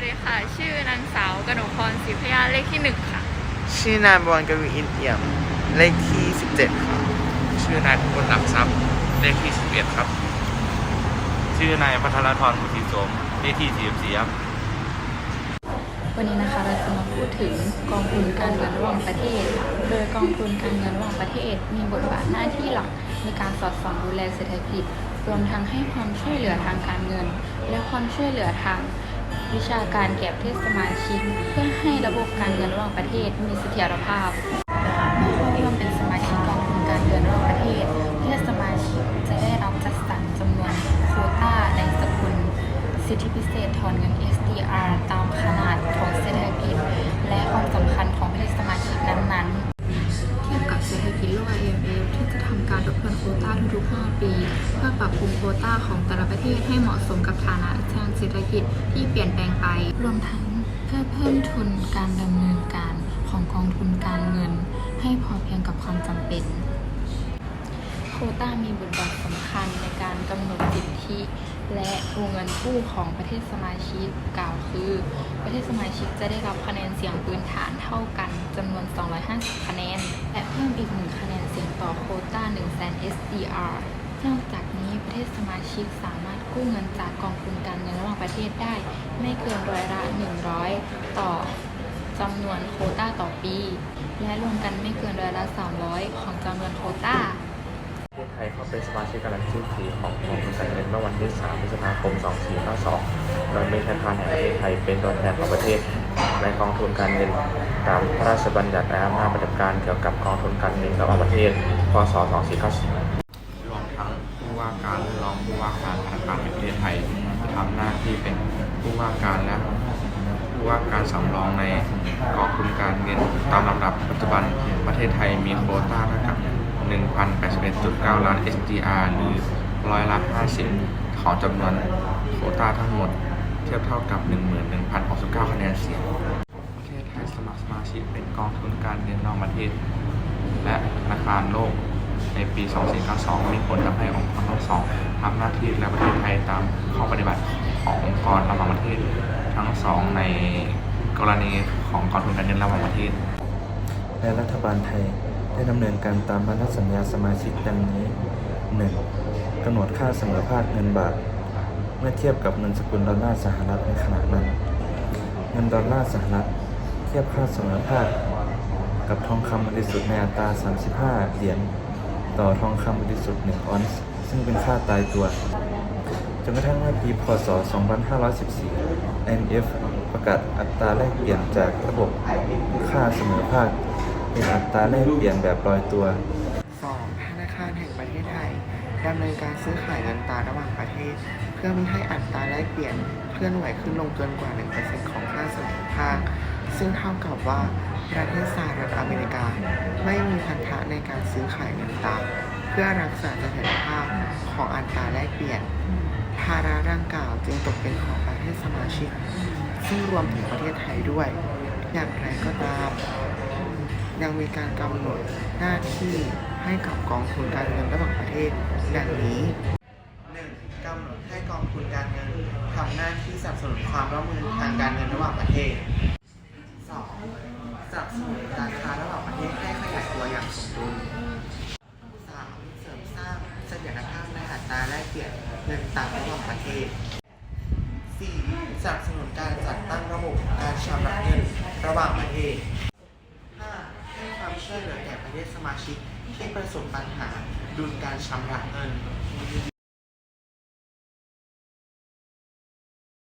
วัสดีค่ะ ชื่อนางสาวกนกพรศรีพยาเลขที่หนึ่งค่ะ ชื่อนายบอลกวีอินเอี่ยม เลขที่ 17 ครับ ชื่อนายพลหลักทรัพย์เลขที่11ครับ ชื่อนายพัทรธรบุตรีสมเลขที่44ครับวันนี้นะคะเราจะมาพูดถึงกองทุนการเงินระหว่างประเทศ โดยกองทุนการเงินระหว่างประเทศ มีบทบาทหน้าที่หลักในการสอดส่องดูแลเศรษฐกิจ รวมทั้งให้ความช่วยเหลือทางการเงิน และความช่วยเหลือทาง วิชาการแก่ประเทศสมาชิก เพื่อให้ระบบการเงินระหว่างประเทศมีเสถียรภาพเมื่อเข้าร่วมเป็นสมาชิกกองทุนการเงินระหว่างประเทศประเทศสมาชิกจะได้รับจัดสรรจำนวนโควต้าในสกุลสิทธิพิเศษถอนเงิน SDR ตาม ปรับปรุงโควต้าของแต่ละประเทศให้เหมาะสมกับฐานะทางเศรษฐกิจที่เปลี่ยนแปลงไป รวมทั้งเพื่อเพิ่มทุนการดำเนินการของกองทุนการเงิน ให้พอเพียงกับความจำเป็น โควต้ามีบทบาทสำคัญในการกำหนดสิทธิและวงเงินกู้ของประเทศสมาชิกกล่าวคือ ประเทศสมาชิกจะได้รับคะแนนเสียงพื้นฐานเท่ากันจำนวน 250 คะแนน และเพิ่มอีกหนึ่งคะแนนเสียงต่อโควต้า1 0 0 0 0 SDR นอกจากนี้ประเทศสมาชิกสามารถกู้เงินจากกองทุนการเงินระหว่างประเทศได้ ไม่เกินร้อยละ 100 ต่อจำนวนโคต้าต่อปี และรวมกันไม่เกินร้อยละ 300 ของจำนวนโคต้าประเทศไทยเข้าเป็นสมาชิกการันตีสีของกองทุนการเงินเมื่อวันที่ 3 พฤษภาคม 2492 โดยมีธนาคารแห่งประเทศไทยเป็นตัวแทนของประเทศ ในกองทุนการเงินตามพระราชบัญญัติและอำนาจปฏิบัติการเกี่ยวกับกองทุนการเงินระหว่างประเทศ พศ 2494รวมทั้งผู้ ว่าการรองผู้ว่าการธนาคารแห่งประเทศไทยที่ทำหน้าที่เป็นผู้ว่าการและผู้ว่าการสำรองในกองทุนการเงินตามลำดับปัจจุบันประเทศไทยมีโควต้าเท่ากับ 1,081.9 ล้าน SDR หรือร้อยละ50 ของจำนวนโควต้าทั้งหมด เทียบเท่ากับ 11,069 คะแนนเสียงประเทศไทยสมัครสมาชิกเป็นกองทุนการเงินนอกประเทศ และธนาคารโลก ในปี 2492 มีผลทำให้องค์กรทั้งสองทำหน้าที่และประเทศไทยตามข้อปฏิบัติขององค์กรระหว่างประเทศทั้งสองในกรณีของกองทุนการเงินระหว่างประเทศ และรัฐบาลไทยได้ดำเนินการตามพันธสัญญาสมาชิกดังนี้ 1. กำหนดค่าเสมอภาคเงินบาท เมื่อเทียบกับเงินสกุลดอลลาร์สหรัฐในขณะนั้น เงินดอลลาร์สหรัฐ เทียบค่าเสมอภาค กับทองคำบริสุทธิ์ในอัตรา 35 เหรียญ ต่อทองคำบริสุทธิ์1ออนซ์ซึ่งเป็นค่าตายตัว จนกระทั่งเมื่อปีพศ 2514 IMF ประกาศอัตราแลกเปลี่ยนจากระบบค่าเสมอภาค เป็นอัตราแลกเปลี่ยนแบบลอยตัว 2. ธนาคารแห่งประเทศไทยดำเนินการซื้อขายเงินตราระหว่างประเทศ เพื่อไม่ให้อัตราแลกเปลี่ยนเคลื่อนไหวขึ้นลงเกินกว่า 1%ของค่าเสมอภาค ซึ่งเท่ากับว่า ประเทศสหรัฐอเมริกา ไม่มีพันธะในการซื้อขายเงินตราเพื่อรักษาเสถียรภาพของอัตราแลกเปลี่ยน ภาระดังกล่าวจึงตกเป็นของประเทศสมาชิก ซึ่งรวมถึงประเทศไทยด้วย อย่างไรก็ตาม ยังมีการกำหนดหน้าที่ให้กับกองทุนการเงินระหว่างประเทศ ดังนี้ 1. กำหนดให้กองทุนการเงินทำหน้าที่สนับสนุนความร่วมมือทางการเงินระหว่างประเทศ 2. สนับสนุนการค้าระหว่างประเทศให้ขย สางสมดุล 3. เสริมสร้างเสถียรภาพในอัตราแลกเปลี่ยนเงินต่างระหว่างประเทศสี่สนับสนุนการจัดตั้งระบบการชำระเงินระหว่างประเทศห้าให้ความช่วยเหลือแก่ประเทศสมาชิกที่ประสบปัญหาดุลการชำระเงิน